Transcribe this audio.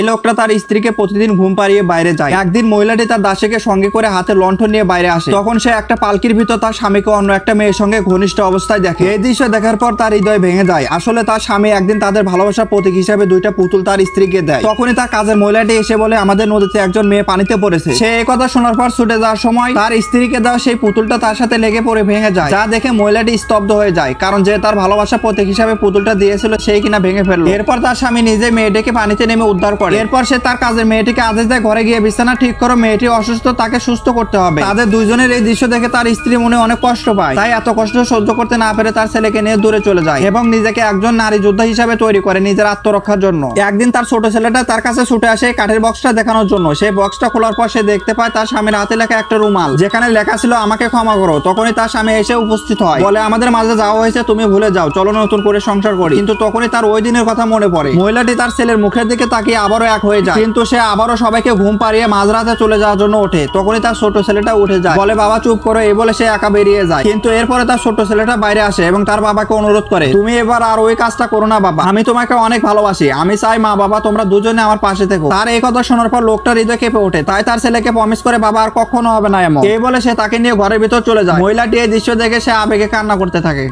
এই লোকটা তার স্ত্রীকে প্রতিদিন ঘুম পাড়িয়ে বাইরে যায়। একদিন মহিলাটি তার দাসীকে সঙ্গে করে হাতে লণ্ঠন নিয়ে বাইরে আসে। তখন সে একটা পালকির ভিতর তার স্বামীকে অন্য একটা মেয়ের সঙ্গে ঘনিষ্ঠ অবস্থায় দেখে। এই দৃশ্য দেখার পর তার হৃদয় ভেঙে যায়। আসলে তার স্বামী একদিন তাদের ভালোবাসার প্রতীক হিসেবে দুইটা পুতুল তার স্ত্রীকে দেয়। তখনই তার কাজের মহিলাটি এসে বলে, আমাদের নদীতে একজন মেয়ে পানিতে পড়েছে। সে এই কথা শোনার পর ছুটে যাওয়ার সময় তার স্ত্রীকে দেওয়া সেই পুতুলটা তার সাথে লেগে পড়ে ভেঙে যায়, যা দেখে মহিলাটি স্তব্ধ হয়ে যায়। কারণ যে তার ভালোবাসা প্রতীক হিসাবে পুতুলটা দিয়েছিল সেই কিনা ভেঙে ফেলল। এরপর তার স্বামী নিজে মেয়েটিকে পানিতে নেমে উদ্ধার করে। এরপর সে তার কাজের মেয়েটিকে আদেশ দেয় ঘরে গিয়ে বিছানা ঠিক করো, মেয়েটি অসুস্থ, তাকে সুস্থ করতে হবে। তাদের দুইজনের এই দৃশ্য দেখে তার স্ত্রী মনে অনেক কষ্ট পায়। তাই এত কষ্ট সহ্য করতে না পেরে তার ছেলেকে নিয়ে দূরে চলে যায় এবং নিজেকে একজন নারী যোদ্ধা হিসাবে তৈরি করে নিজের আত্মরক্ষার জন্য। একদিন তার ছোট ছেলেটা তার কাছে ছুটে আসে কাঠের বক্সটা দেখানোর জন্য। সেই বক্সটা খোলার পর সে দেখতে পায় তার স্বামীর হাতে লেখা একটা রুমাল, যেখানে লেখা ছিল, আমাকে ক্ষমা করো। তখনই তার স্বামী এসে উপস্থিত হয়। বলে, আমাদের মাঝে যাওয়া হয়েছে, তুমি ভুলে যাও। চলো নতুন করে সংসার করি। কিন্তু তখনই তার ওই দিনের কথা মনে পড়ে। মহিলাটি তার ছেলের মুখের দিকে তাকিয়ে আবারও এক হয়ে যায়। কিন্তু সে আবারও সবাইকে ঘুম পাড়িয়ে মাঝরাতে চলে যাওয়ার জন্য ওঠে। তখনই তার ছোট ছেলেটা উঠে যায়। বলে, বাবা, চুপ করো। এই বলে সে একা বেরিয়ে যায়। কিন্তু এরপরে তার ছোট ছেলেটা বাইরে আসে এবং তার বাবাকে অনুরোধ করে, তুমি এবার আর ওই কাজটা করো না, বাবা। আমি তোমাকে অনেক ভালোবাসি। আমি চাই মা, বাবা, তোমরা দুজনে আমার পাশে থেকো। তার এই কথা শোনার পর লোকটা হৃদয় কেঁপে ওঠে। তাই তার ছেলেকে প্রমিস করে, বাবা, আর কখনো হবে না এমন। এই বলে সে তাকে নিয়ে ঘরের ভিতর চলে যায়। মহিলাটি এই দৃশ্য দেখে সে আবেগে কান্না করতে থাকে।